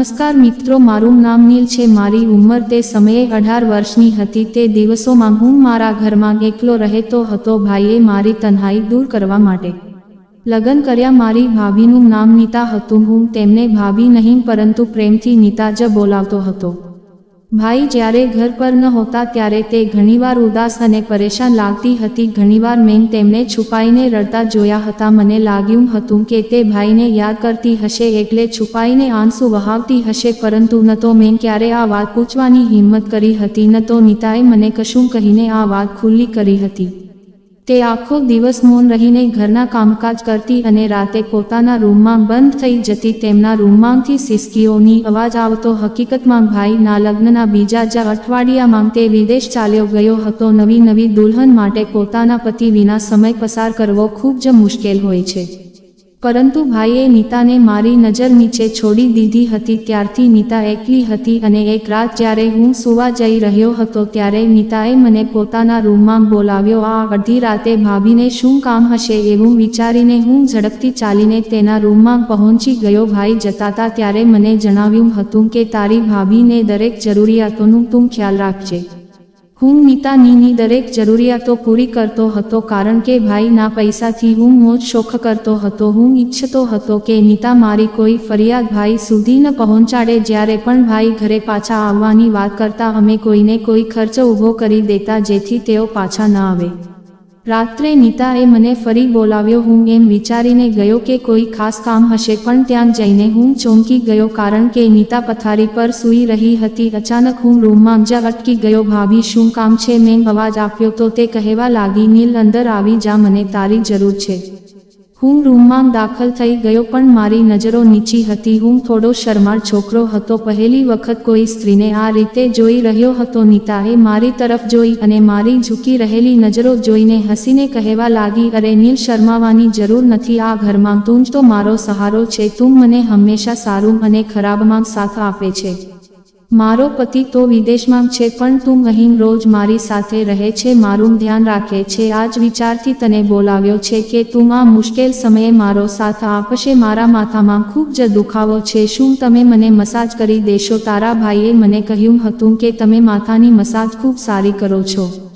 નમસ્કાર મિત્રો, મારું નામ નીલ છે. મારી ઉંમર તે સમયે અઢાર વર્ષની હતી. તે દિવસોમાં હું મારા ઘરમાં એકલો રહેતો હતો. ભાઈએ મારી તન્હાઈ દૂર કરવા માટે લગ્ન કર્યા. મારી ભાભીનું નામ નીતા હતું. હું તેમને ભાભી નહીં, પરંતુ પ્રેમથી નીતા જ બોલાવતો હતો. ભાઈ જ્યારે ઘર પર ન હોતા ત્યારે તે ઘણીવાર ઉદાસ અને પરેશાન લાગતી હતી. ઘણીવાર મેં તેમને છુપાઈને રડતા જોયા હતા. મને લાગ્યું હતું કે તે ભાઈને યાદ કરતી હશે એટલે છુપાઈને આંસુ વહાવતી હશે, પરંતુ ન તો મેં ક્યારે આ વાત પૂછવાની હિંમત કરી હતી, ન તો નીતાએ મને કશું કહીને આ વાત ખુલ્લી કરી હતી. તે આખો દિવસ મૌન રહીને ઘરના કામકાજ કરતી અને રાતે પોતાના રૂમમાં બંધ થઈ જતી તેમના રૂમમાંથી સિસકીઓની અવાજ આવતો હકીકતમાં ભાઈના લગ્નના બીજા જ અઠવાડિયામાં તે વિદેશ ચાલ્યો ગયો હતો. નવી નવી દુલ્હન માટે પોતાના પતિ વિના સમય પસાર કરવો ખૂબ જ મુશ્કેલ હોય છે. પરંતુ ભાઈએ નીતાને મારી નજર નીચે છોડી દીધી હતી, ત્યારથી નીતા એકલી હતી અને એક રાત જ્યારે હું સુવા જઈ રહ્યો હતો ત્યારે નીતાએ મને પોતાના રૂમમાં બોલાવ્યો, આ અડધી રાતે ભાભીને શું કામ હશે? એવું વિચારીને હું ઝડપથી ચાલીને તેના રૂમમાં પહોંચી ગયો. ભાઈ જતાતા ત્યારે મને જણાવ્યું હતું કે, તારી ભાભીને દરેક જરૂરિયાતોનું તું ખ્યાલ રાખજે. હું નીતાનીની દરેક જરૂરિયાતો પૂરી કરતો હતો કારણ કે ભાઈના પૈસાથી હું મોજ શોખ કરતો હતો. હું ઈચ્છતો હતો કે નીતા મારી કોઈ ફરિયાદ ભાઈ સુધી ન પહોંચાડે જ્યારે પણ ભાઈ ઘરે પાછા આવવાની વાત કરતા અમે કોઈને કોઈ ખર્ચ ઊભો કરી દેતા જેથી તેઓ પાછા ન આવે. રાત્રે નીતાએ મને ફરી બોલાવ્યો હું એમ વિચારીને ગયો કે કોઈ ખાસ કામ હશે પણ ત્યાં જઈને હું ચોંકી ગયો કારણ કે નીતા પથારી પર સૂઈ રહી હતી. અચાનક હું રૂમમાં જ અટકી ગયો. ભાભી, શું કામ છે? મેં અવાજ આપ્યો તો તે કહેવા લાગી. નીલ અંદર આવી જા, મને તારી જરૂર છે. હું રૂમમાં દાખલ થઈ ગયો પણ મારી નજરો નીચી હતી. હું થોડો શરમાળ છોકરો હતો. પહેલી વખત કોઈ સ્ત્રીને આ રીતે જોઈ રહ્યો હતો. નીતાએ મારી તરફ જોઈ અને મારી ઝૂકી રહેલી નજરો જોઈને હસીને કહેવા લાગી, અરે, નીલ શરમાવાની જરૂર નથી આ ઘરમાં. તું જ તો મારો સહારો છે. તું મને હંમેશા સારું અને ખરાબમાં સાથ આપે છે. મારો પતિ તો વિદેશમાં છે, પણ તું અહીં રોજ મારી સાથે રહે છે, મારું ધ્યાન રાખે છે. આ જ વિચારથી તને બોલાવ્યો છે કે તું આ મુશ્કેલ સમયે મારો સાથ આપશે. મારા માથામાં ખૂબ જ દુખાવો છે. શું તમે મને મસાજ કરી દેશો? તારા ભાઈએ મને કહ્યું હતું કે તમે માથાની મસાજ ખૂબ સારી કરો છો.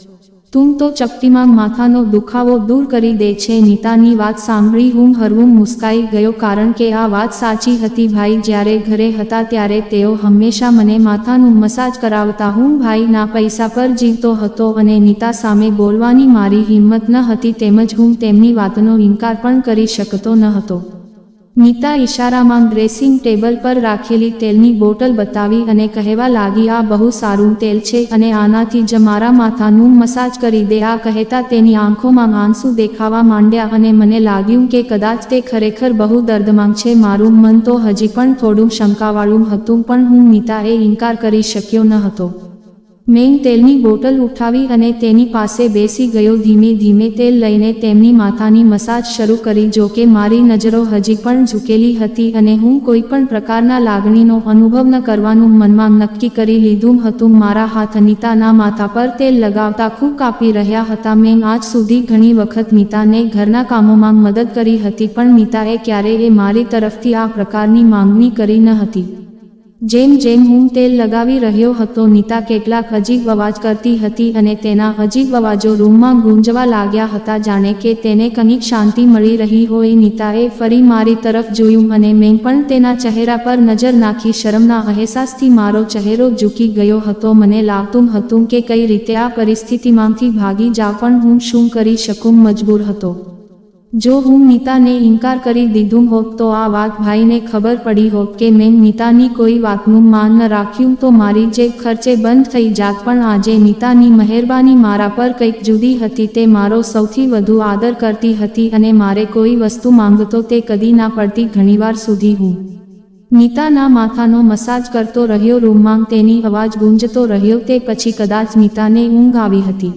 તું તો ચકતીમાં માથાનો દુખાવો દૂર કરી દે છે. નીતાની વાત સાંભળી હું હરવું મુસ્કાઈ ગયો કારણ કે આ વાત સાચી હતી ભાઈ. જ્યારે ઘરે હતા ત્યારે તેઓ હંમેશા મને માથાનું મસાજ કરાવતા હું ભાઈના પૈસા પર જીવતો હતો અને નીતા સામે બોલવાની મારી હિંમત ન હતી તેમજ હું તેમની વાતનો ઇનકાર પણ કરી શકતો ન હતો. નીતા ઇશારામાં ડ્રેસિંગ ટેબલ પર રાખેલી તેલની બોટલ બતાવી અને કહેવા લાગી, આ બહુ સારું તેલ છે અને આનાથી જ મારા માથાનું મસાજ કરી દે. આ કહેતા તેની આંખોમાં આંસુ દેખાવા માંડ્યા અને મને લાગ્યું કે કદાચ તે ખરેખર બહુ દર્દમાં છે. મારું મન તો હજી પણ થોડું શંકાવાળું હતું, પણ હું નીતાએ ઇનકાર કરી શક્યો ન હતો. મેં તેલની બોટલ ઉઠાવી અને તેની પાસે બેસી ગયો. ધીમે ધીમે તેલ લઈને તેમની માથાની મસાજ શરૂ કરી, જો કે મારી નજરો હજી પણ ઝૂકેલી હતી અને હું કોઈ પણ પ્રકારના લાગણીનો અનુભવ ન કરવાનું મનમાં નક્કી કરી લીધું હતું. મારા હાથ નીતાના માથા પર તેલ લગાવતા ખૂબ કાપી રહ્યા હતા. મેં આજ સુધી ઘણી વખત નીતાને ઘરના કામોમાં મદદ કરી હતી, પણ નીતાએ ક્યારેય મારી તરફથી આ પ્રકારની માંગણી કરી ન હતી. જેમ જેમ હું તેલ લગાવી રહ્યો હતો, નીતા કેટલાક અજીબ અવાજ કરતી હતી અને તેના અજીબ અવાજો રૂમમાં ગુંજવા લાગ્યા હતા. જાણે કે તેને કંઈક શાંતિ મળી રહી હોય, નીતાએ ફરી મારી તરફ જોયું અને મેં પણ તેના ચહેરા પર નજર નાખી. શરમના અહેસાસથી મારો ચહેરો ઝૂકી ગયો હતો. મને લાગતું હતું કે કઈ રીતે આ પરિસ્થિતિમાંથી ભાગી જા પણ હું શું કરી શકું? મજબૂર હતો. જો હું નીતાને ઇનકાર કરી દીધું હોત તો આ વાત ભાઈને ખબર પડી હોત કે મેં નીતાની કોઈ વાતનું માન ન રાખ્યું તો મારી જે ખર્ચે બંધ થઈ જાત. પણ આજે નીતાની મહેરબાની મારા પર કંઈક જુદી હતી તે મારો સૌથી વધુ આદર કરતી હતી અને મારે કોઈ વસ્તુ માંગતો તે કદી ના પડતી ઘણીવાર સુધી હું નીતાના માથાનો મસાજ કરતો રહ્યો, રૂમમાં તેની અવાજ ગુંજતો રહ્યો તે પછી કદાચ નીતાને ઊંઘ આવી હતી.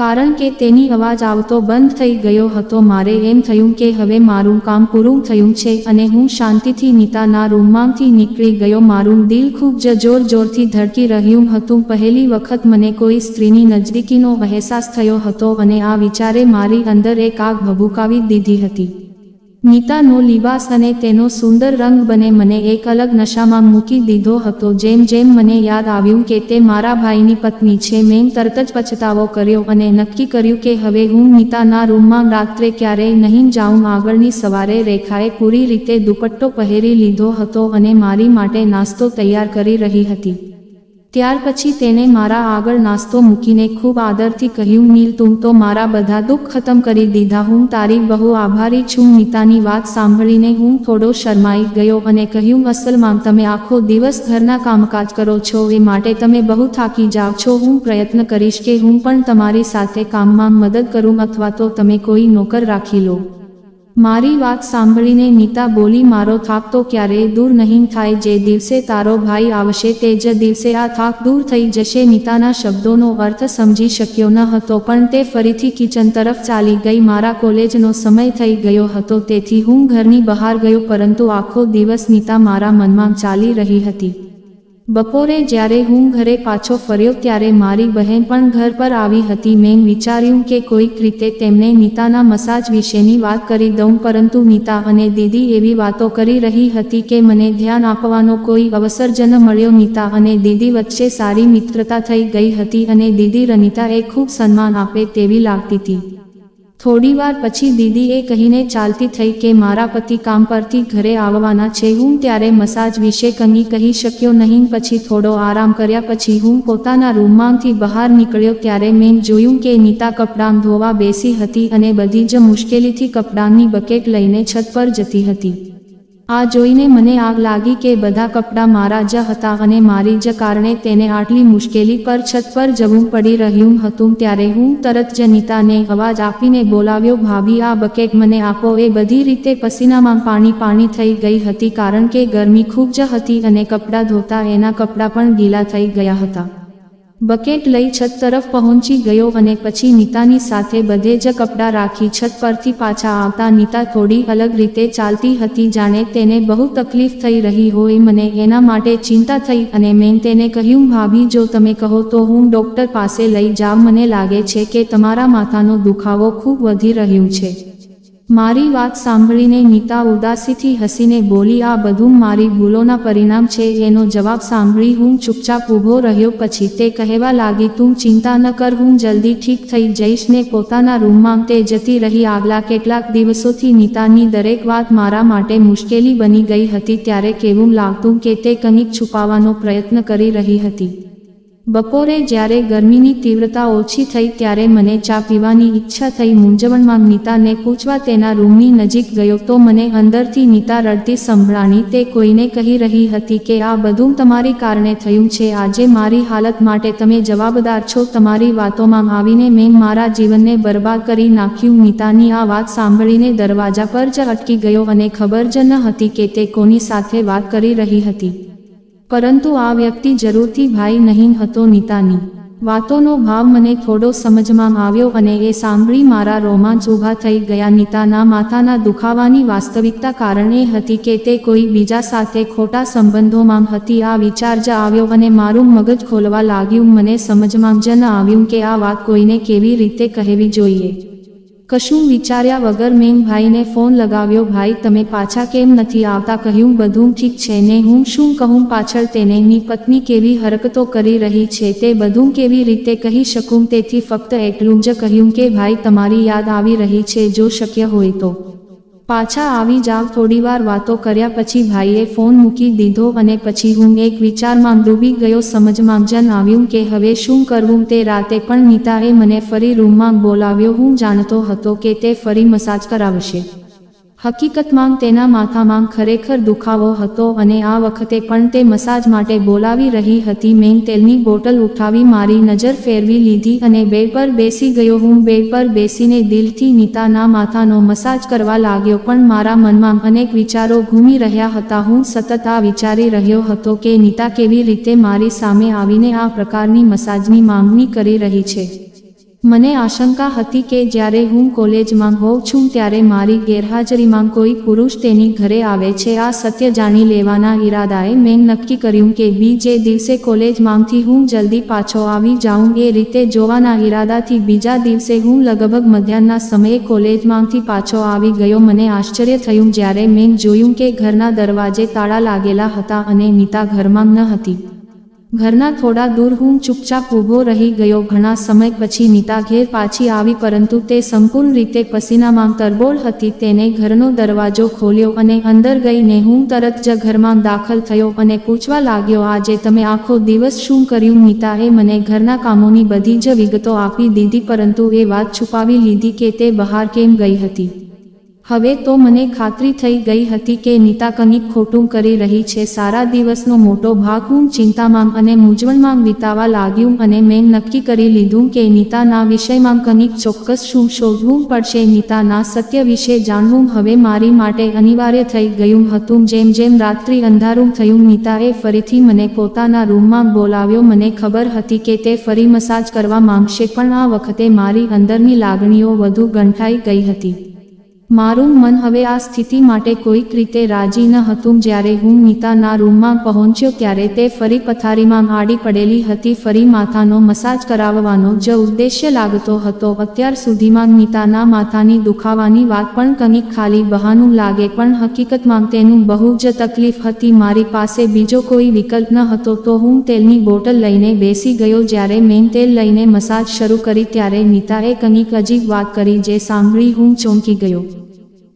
કારણ કે તેની અવાજ આવતો બંધ થઈ ગયો હતો. મારે એમ થયું કે હવે મારું કામ પૂરું થયું છે અને હું શાંતિથી નીતાના રૂમમાંથી નીકળી ગયો. મારું દિલ ખૂબ જ જોર જોરથી ધડકી રહ્યું હતું. પહેલી વખત મને કોઈ સ્ત્રીની નજદીકીનો અહેસાસ થયો હતો અને આ વિચારે મારી અંદર એક આગ ભભૂકાવી દીધી હતી. નીતાનો લિબાસ અને તેનો સુંદર રંગ બને. મને એક અલગ નશામાં મૂકી દીધો હતો. જેમ જેમ મને યાદ આવ્યું કે તે મારા ભાઈની પત્ની છે, મેં તરત જ પછતાવો કર્યો અને નક્કી કર્યું કે હવે હું નીતાના રૂમમાં રાત્રે ક્યારેય નહીં જાઉં. આગળની સવારે રેખાએ પૂરી રીતે દુપટ્ટો પહેરી લીધો હતો અને મારી માટે નાસ્તો તૈયાર કરી રહી હતી. ત્યાર પછી તેને મારા આગળ નાસ્તો મૂકીને ખૂબ આદરથી કહ્યું, નીલ, તું તો મારા બધા દુઃખ ખતમ કરી દીધા. હું તારી બહુ આભારી છું. નીતાની વાત સાંભળીને હું થોડો શરમાઈ ગયો અને કહ્યું, અસલમાં તમે આખો દિવસ ઘરના કામકાજ કરો છો. એ માટે તમે બહુ થાકી જાઓ છો. હું પ્રયત્ન કરીશ કે હું પણ તમારી સાથે કામમાં મદદ કરું અથવા તો તમે કોઈ નોકર રાખી લો. મારી વાત સાંભળીને નીતા બોલી, મારો થાક તો ક્યારેય દૂર નહીં થાય. જે દિવસે તારો ભાઈ આવશે તે જ દિવસે આ થાક દૂર થઈ જશે. નીતાના શબ્દોનો અર્થ સમજી શક્યો ન હતો, પણ તે ફરીથી કિચન તરફ ચાલી ગઈ. મારા કોલેજનો સમય થઈ ગયો હતો, તેથી હું ઘરની બહાર ગયો, પરંતુ આખો દિવસ નીતા મારા મનમાં ચાલી રહી હતી. બપોરે જ્યારે હું ઘરે પાછો ફર્યો ત્યારે મારી બહેન પણ ઘર પર આવી હતી. મેં વિચાર્યું કે કોઈક રીતે તેમને નીતાના મસાજ વિશેની વાત કરી દઉં, પરંતુ નીતા અને દીદી એવી વાતો કરી રહી હતી કે મને ધ્યાન આપવાનો કોઈ અવસર મળ્યો. નીતા અને દીદી વચ્ચે સારી મિત્રતા થઈ ગઈ હતી અને દીદી રનિતાએ ખૂબ સન્માન આપે તેવી લાગતી હતી. થોડીવાર પછી દીદી એ કહીને ચાલતી થઈ કે મારા પતિ કામ પરથી ઘરે આવવાના છે, હું ત્યારે મસાજ વિશે કંઈ કહી શક્યો નહીં, પછી થોડો આરામ કર્યા પછી હું પોતાના રૂમમાંથી બહાર નીકળ્યો ત્યારે મેં જોયું કે નીતા કપડાં ધોવા બેસી હતી અને બધી જ મુશ્કેલીથી કપડાંની બકેટ લઈને છત પર જતી હતી. આ જોઈને મને આગ લાગી કે બધા કપડાં મારા જ હતા અને મારી જ કારણે તેને આટલી મુશ્કેલી પર છત પર જવું પડી રહ્યું હતું. ત્યારે હું તરત જ નીતાને અવાજ આપીને બોલાવ્યો, ભાભી, આ બકેટ મને આપો. એ બધી રીતે પસીનામાં પાણી પાણી થઈ ગઈ હતી કારણ કે ગરમી ખૂબ જ હતી અને કપડાં ધોતા એના કપડાં પણ ગીલા થઈ ગયા હતા. બકેટ લઈ છત તરફ પહોંચી ગયો અને પછી નીતાની સાથે બધે જ કપડાં રાખી છત પરથી પાછા આવતા નીતા થોડી અલગ રીતે ચાલતી હતી. જાણે તેને બહુ તકલીફ થઈ રહી હોય, મને એના માટે ચિંતા થઈ અને મેં તેને કહ્યું, ભાભી, જો તમે કહો તો હું ડૉક્ટર પાસે લઈ જાઉં. મને લાગે છે કે તમારા માથાનો દુખાવો ખૂબ વધી રહ્યું છે. મારી વાત સાંભળીને નીતા ઉદાસીથી હસીને બોલી, આ બધું મારી ભૂલોના પરિણામ છે. એનો જવાબ સાંભળી હું ચૂપચાપ ઊભો રહ્યો. પછી તે કહેવા લાગી, તું ચિંતા ન કર, હું જલ્દી ઠીક થઈ જઈશ. ને પોતાના રૂમમાં તે જતી રહી. આગલા કેટલાક દિવસોથી નીતાની દરેક વાત મારા માટે મુશ્કેલી બની ગઈ હતી. ત્યારે કેવું લાગતું કે તે કંઈક છુપાવવાનો પ્રયત્ન કરી રહી હતી. બપોરે જ્યારે ગરમીની તીવ્રતા ઓછી થઈ ત્યારે મને ચા પીવાની ઈચ્છા થઈ મૂંઝવણમાં નીતાને પૂછવા તેના રૂમની નજીક ગયો તો મને અંદરથી નીતા રડતી સંભળાણી તે કોઈને કહી રહી હતી કે આ બધું તમારી કારણે થયું છે, આજે મારી હાલત માટે તમે જવાબદાર છો, તમારી વાતોમાં આવીને મેં મારા જીવનને બરબાદ કરી નાખ્યું, નીતાની આ વાત સાંભળીને દરવાજા પર જ અટકી ગયો અને ખબર જ ન હતી કે તે કોની સાથે વાત કરી રહી હતી. પરંતુ આ વ્યક્તિ જરૂરથી ભાઈ નહીં હતો નીતાની. વાતોનો ભાવ મને થોડો સમજમાં આવ્યો અને એ સાંભળી મારા રોમાંચ ઊભા થઈ ગયા. નીતાના માથાના દુખાવાની વાસ્તવિકતા કારણે હતી કે તે કોઈ બીજા સાથે ખોટા સંબંધોમાં હતી. આ વિચાર જ આવ્યો અને મારું મગજ ખોલવા લાગ્યું. મને સમજમાં જ ન આવ્યું કે આ વાત કોઈને કેવી રીતે કહેવી જોઈએ. કશું વિચાર્યા વગર મેં ભાઈને ફોન લગાવ્યો, ભાઈ, તમે પાછા કેમ નથી આવતા? કહ્યું, બધું ઠીક છે ને, હું શું કહું? પાછળ તેનેની પત્ની કેવી હરકતો કરી રહી છે, તે બધું કેવી રીતે કહી શકું? તેથી ફક્ત એટલું જ કહ્યું કે, ભાઈ, તમારી યાદ આવી રહી છે, જો શક્ય હોય તો. પાછા આવી જાવ, થોડીવાર વાતો કર્યા પછી ભાઈએ ફોન મૂકી દીધો અને પછી હું એક વિચારમાં ડૂબી ગયો, સમજમાં જન આવ્યું કે હવે શું કરવું તે રાતે પણ નીતાએ મને ફરી રૂમમાં બોલાવ્યો. હું જાણતો હતો કે તે ફરી મસાજ કરાવશે. હકીકતમાં તેના માથામાં ખરેખર દુખાવો હતો અને આ વખતે પણ તે મસાજ માટે બોલાવી રહી હતી. મેં તેલની બોટલ ઉઠાવી મારી નજર ફેરવી લીધી અને બેડ પર બેસી ગયો હું. બેડ પર બેસીને દિલથી નીતાના માથાનો મસાજ કરવા લાગ્યો પણ મારા મનમાં અનેક વિચારો ઘૂમી રહ્યા હતા. હું સતત આ વિચારી રહ્યો હતો કે નીતા કેવી રીતે મારી સામે આવીને આ પ્રકારની મસાજની માંગણી કરી રહી છે. મને આશંકા હતી કે જ્યારે હું કોલેજમાં હોઉં છું ત્યારે મારી ગેરહાજરીમાં કોઈ પુરુષ તેની ઘરે આવે છે. આ સત્ય જાણી લેવાના ઈરાદાએ મેં નક્કી કર્યું કે બી જે દિવસે કોલેજમાંથી હું જલ્દી પાછો આવી જાઉં એ રીતે જોવાના ઈરાદાથી બીજા દિવસે હું લગભગ મધ્યાહના સમયે કોલેજમાંથી પાછો આવી ગયો. મને આશ્ચર્ય થયું જ્યારે મેં જોયું કે ઘરના દરવાજે તાળા લાગેલા હતા અને નીતા ઘરમાં ન હતી. ઘરના થોડા દૂર હું ચૂપચાપ ઊભો રહી ગયો. ઘણા સમય પછી નીતા ઘેર પાછી આવી પરંતુ તે સંપૂર્ણ રીતે પસીનામાં તરબોળ હતી. તેને ઘરનો દરવાજો ખોલ્યો અને અંદર ગઈને હું તરત જ ઘરમાં દાખલ થયો અને પૂછવા લાગ્યો, આજે તમે આખો દિવસ શું કર્યું? નીતાએ મને ઘરના કામોની બધી જ વિગતો આપી દીધી પરંતુ એ વાત છુપાવી લીધી કે તે બહાર કેમ ગઈ હતી. હવે તો મને ખાતરી થઈ ગઈ હતી કે નીતા કંઈક ખોટું કરી રહી છે. સારા દિવસનો મોટો ભાગ હું ચિંતામાં અને મૂંઝવણમાં વિતાવા લાગ્યું અને મેં નક્કી કરી લીધું કે નીતાના વિષયમાં કંઈક ચોક્કસ શું શોધવું પડશે. નીતાના સત્ય વિશે જાણવું હવે મારી માટે અનિવાર્ય થઈ ગયું હતું. જેમ જેમ રાત્રિ અંધારું થયું, નીતાએ ફરીથી મને પોતાના રૂમમાં બોલાવ્યો. મને ખબર હતી કે તે ફરી મસાજ કરવા માંગશે, પણ આ વખતે મારી અંદરની લાગણીઓ વધુ ગંઠાઈ ગઈ હતી. મારું મન હવે આ સ્થિતિ માટે કોઈક રીતે રાજી ન હતું જ્યારે હું નીતાના રૂમમાં પહોંચ્યો ત્યારે તે ફરી પથારીમાં આડી પડેલી હતી, ફરી માથાનો મસાજ કરાવવાનો જ ઉદ્દેશ્ય લાગતો હતો. અત્યાર સુધીમાં નીતાના માથાની દુખાવાની વાત પણ કંઈક ખાલી બહાનું લાગે, પણ હકીકતમાં તેનું બહુ જ તકલીફ હતી. મારી પાસે બીજો કોઈ વિકલ્પ ન હતો તો હું તેલની બોટલ લઈને બેસી ગયો. જ્યારે મેં તેલ લઈને મસાજ શરૂ કરી ત્યારે નીતાએ કંઈક અજીબ વાત કરી જે સાંભળી હું ચોંકી ગયો.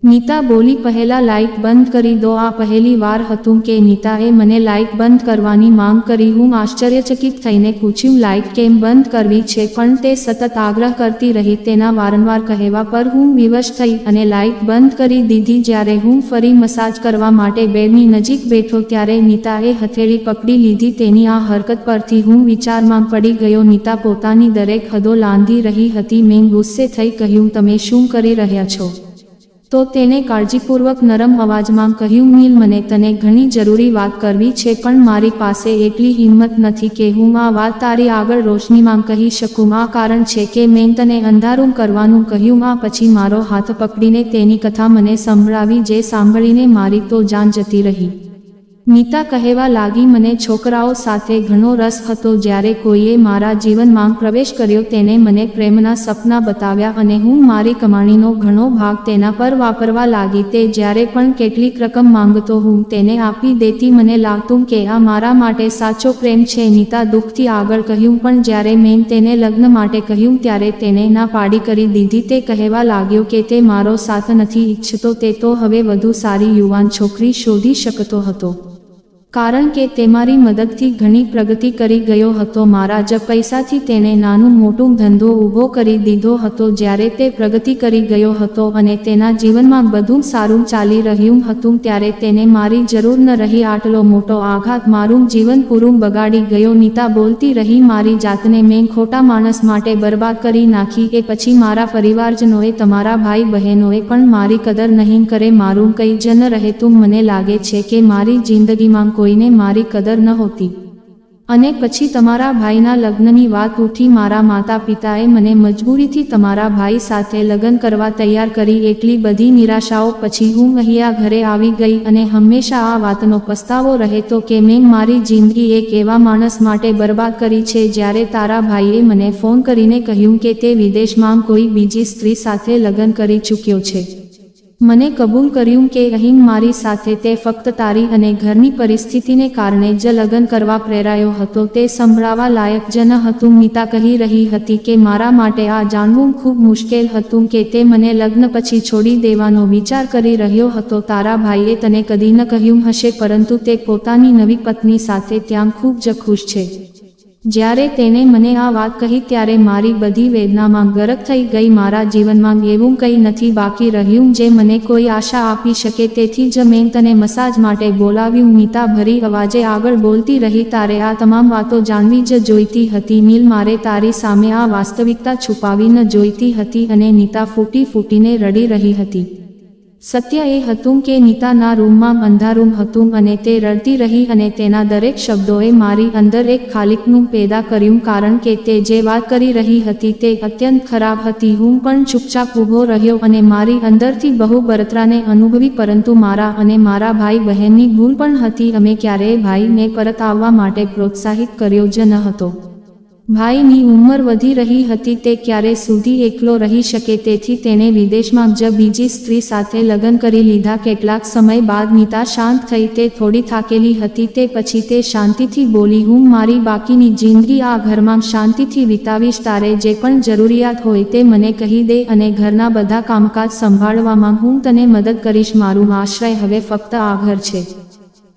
નીતા બોલી પહેલા લાઇટ બંધ કરી દો. આ પહેલી વાર હતું કે નીતાએ મને લાઇટ બંધ કરવાની માંગ કરી. હું આશ્ચર્યચકિત થઈને પૂછ્યું લાઇટ કેમ બંધ કરવી છે? પણ તે સતત આગ્રહ કરતી રહી. તેના વારંવાર કહેવા પર હું વિવશ થઈ અને લાઇટ બંધ કરી દીધી. જ્યારે હું ફરી મસાજ કરવા માટે બેડની નજીક બેઠો, ત્યારે નીતાએ હથેળી પકડી લીધી. તેની આ હરકત પરથી હું વિચારમાં પડી ગયો. નીતા પોતાની દરેક હદો લાંધી રહી હતી. મેં ગુસ્સે થઈ કહ્યું, તમે શું કરી રહ્યા છો? તો તેને કાળજીપૂર્વક નરમ અવાજમાં કહ્યું નીલ મને તને ઘણી જરૂરી વાત કરવી છે, પણ મારી પાસે એટલી હિંમત નથી કે હું આ વાત તારી આગળ રોશનીમાં કહી શકું. આ કારણ છે કે મેં તને અંધારું કરવાનું કહ્યું, આ પછી મારો હાથ પકડીને તેની કથા મને સંભળાવી, જે સાંભળીને મારી તો જાન જતી રહી. નીતા કહેવા લાગી, મને છોકરાઓ સાથે ઘણો રસ હતો જ્યારે કોઈએ મારા જીવનમાં પ્રવેશ કર્યો, તેને મને પ્રેમના સપના બતાવ્યા અને હું મારી કમાણીનો ઘણો ભાગ તેના પર વાપરવા લાગી. તે જ્યારે પણ કેટલીક રકમ માંગતો હું, તેને આપી દેતી મને લાગતું કે આ મારા માટે સાચો પ્રેમ છે. નીતા દુઃખથી આગળ કહ્યું, પણ જ્યારે મેં તેને લગ્ન માટે કહ્યું, ત્યારે તેને ના પાડી કરી દીધી. તે કહેવા લાગ્યો કે, તે મારો સાથ નથી ઈચ્છતો, તે તો હવે વધુ સારી યુવાન છોકરી શોધી શકતો હતો. કારણ કે તે મારી મદદથી ઘણી પ્રગતિ કરી ગયો હતો. મારા જ પૈસાથી તેણે નાનું મોટું ધંધો ઊભો કરી દીધો હતો જ્યારે તે પ્રગતિ કરી ગયો હતો અને તેના જીવનમાં બધું સારું ચાલી રહ્યું હતું ત્યારે તેને મારી જરૂર ન રહી આટલો મોટો આઘાત. મારું જીવન પૂરું બગાડી ગયો. નીતા બોલતી રહી, મારી જાતને મેં ખોટા માણસ માટે બરબાદ કરી નાખી એ પછી મારા પરિવારજનોએ, તમારા ભાઈ બહેનોએ પણ મારી કદર નહીં કરે. મારું કંઈ જ ન રહેતું મને લાગે છે કે મારી જિંદગીમાં કોઈને મારી કદર નહોતી અને પછી તમારા ભાઈના લગ્નની વાત ઉઠી મારા માતા પિતાએ મને મજબૂરીથી તમારા ભાઈ સાથે લગ્ન કરવા તૈયાર કરી એટલી બધી નિરાશાઓ પછી હું અહીંયા ઘરે આવી ગઈ અને હંમેશા આ વાતનો પસ્તાવો રહેતો કે મેં મારી જિંદગી એક એવા માણસ માટે બરબાદ કરી છે જ્યારે તારા ભાઈએ મને ફોન કરીને કહ્યું કે તે વિદેશમાં કોઈ બીજી સ્ત્રી સાથે લગ્ન કરી ચૂક્યો છે. મને કબૂલ કર્યું કે અહીં મારી સાથે તે ફક્ત તારી અને ઘરની પરિસ્થિતિને કારણે જ લગ્ન કરવા પ્રેરાયો હતો. તે સંભળાવા લાયક જ ન હતું. મિતા કહી રહી હતી કે મારા માટે આ જાણવું ખૂબ મુશ્કેલ હતું કે તે મને લગ્ન પછી છોડી દેવાનો વિચાર કરી રહ્યો હતો. તારા ભાઈએ તને કદી ન કહ્યું હશે, પરંતુ તે પોતાની નવી પત્ની સાથે ત્યાં ખૂબ જ ખુશ છે. જ્યારે તેને મને આ વાત કહી ત્યારે મારી બધી વેદનામાં ગરક થઈ ગઈ. મારા જીવનમાં એવું કંઈ નથી બાકી રહ્યું જે મને કોઈ આશા આપી શકે. તેથી જ મેં તને મસાજ માટે બોલાવ્યું. નીતા ભરી અવાજે આગળ બોલતી રહી. તારે આ તમામ વાતો જાણવી જ જોઈતી હતી. નીલ મારે તારી સામે આ વાસ્તવિકતા છુપાવી ન જોઈતી હતી અને નીતા ફૂટી ફૂટીને રડી રહી હતી. સત્ય એ હતું કે નીતાના રૂમમાં અંધારું હતું અને તે રડતી રહી અને તેના દરેક શબ્દોએ મારી અંદર એક ખાલિકનું પેદા કર્યું કારણ કે તે જે વાત કરી રહી હતી તે અત્યંત ખરાબ હતી. હું પણ ચૂપચાપ ઊભો રહ્યો અને મારી અંદરથી બહુ બરતરાને અનુભવી પરંતુ મારા અને મારા ભાઈ બહેનની ભૂલ પણ હતી. અમે ક્યારેય ભાઈને પરત આવવા માટે પ્રોત્સાહિત કર્યો જ ન હતો. ભાઈની ઉંમર વધી રહી હતી તે ક્યારે સુધી એકલો રહી શકે તેથી તેણે વિદેશમાં જ બીજી સ્ત્રી સાથે લગ્ન કરી લીધા. કેટલાક સમય બાદ નીતા શાંત થઈ તે થોડી થાકેલી હતી તે પછી તે શાંતિથી બોલી, હું મારી બાકીની જિંદગી આ ઘરમાં શાંતિથી વિતાવીશ. તારે જે પણ જરૂરિયાત હોય તે મને કહી દે અને ઘરના બધા કામકાજ સંભાળવામાં હું તને મદદ કરીશ. મારું આશ્રય હવે ફક્ત આ ઘર છે.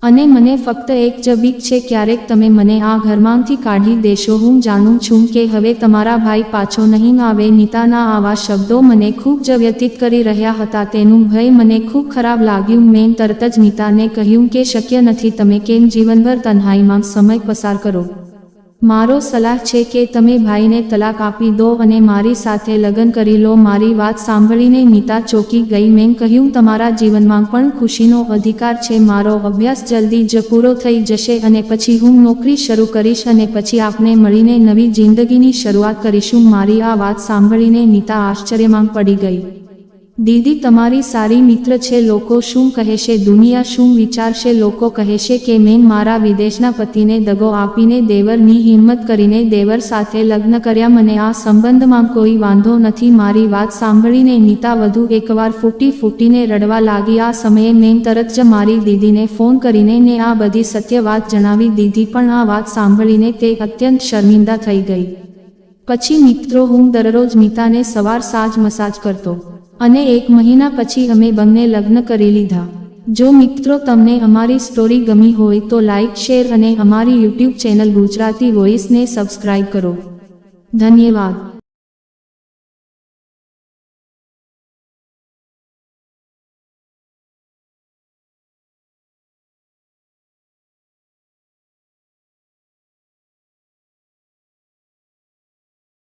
અને મને ફક્ત એક જ બીક છે, ક્યારેક તમે મને આ ઘરમાંથી કાઢી દેશો. હું જાણું છું કે હવે તમારા ભાઈ પાછો નહીં આવે. નીતાના આવા શબ્દો મને ખૂબ જ વ્યતીત કરી રહ્યા હતા. તેનું ભય મને ખૂબ ખરાબ લાગ્યું. મેં તરત જ નીતાને કહ્યું કે શક્ય નથી, તમે કેમ જીવનભર તન્હાઈમાં સમય પસાર કરો? મારો સલાહ છે કે તમે ભાઈને તલાક આપી દો અને મારી સાથે લગ્ન કરી લો. મારી વાત સાંભળીને નીતા ચોકી ગઈ. મેં કહ્યું, તમારા જીવનમાં પણ ખુશીનો અધિકાર છે. મારો અભ્યાસ જલ્દી જ પૂરો થઈ જશે અને પછી હું નોકરી શરૂ કરીશ અને પછી આપણે મળીને નવી જિંદગીની શરૂઆત કરીશું. મારી આ વાત સાંભળીને નીતા આશ્ચર્યમાં પડી ગઈ. દીદી તમારી સારી મિત્ર છે, લોકો શું કહેશે દુનિયા શું વિચારશે લોકો કહેશે કે મેં મારા વિદેશના પતિને દગો આપીને દેવરની હિંમત કરીને દેવર સાથે લગ્ન કર્યા. મને આ સંબંધમાં કોઈ વાંધો નથી. મારી વાત સાંભળીને નીતા વધુ એકવાર ફૂટી ફૂટીને રડવા લાગી. આ સમયે મેં તરત જ મારી દીદીને ફોન કરીને ને આ બધી સત્ય વાત જણાવી. દીધી પણ આ વાત સાંભળીને તે અત્યંત શર્મિંદા થઈ ગઈ. પછી મિત્રો હું દરરોજ મિતાને સવાર સાંજ મસાજ કરતો. અને એક મહિના પછી અમે બંને લગ્ન કરી લીધા. જો મિત્રો તમને અમારી સ્ટોરી ગમી હોય તો લાઇક શેર અને અમારી યુટ્યુબ ચેનલ ગુજરાતી વોઇસને સબસ્ક્રાઇબ કરો. ધન્યવાદ.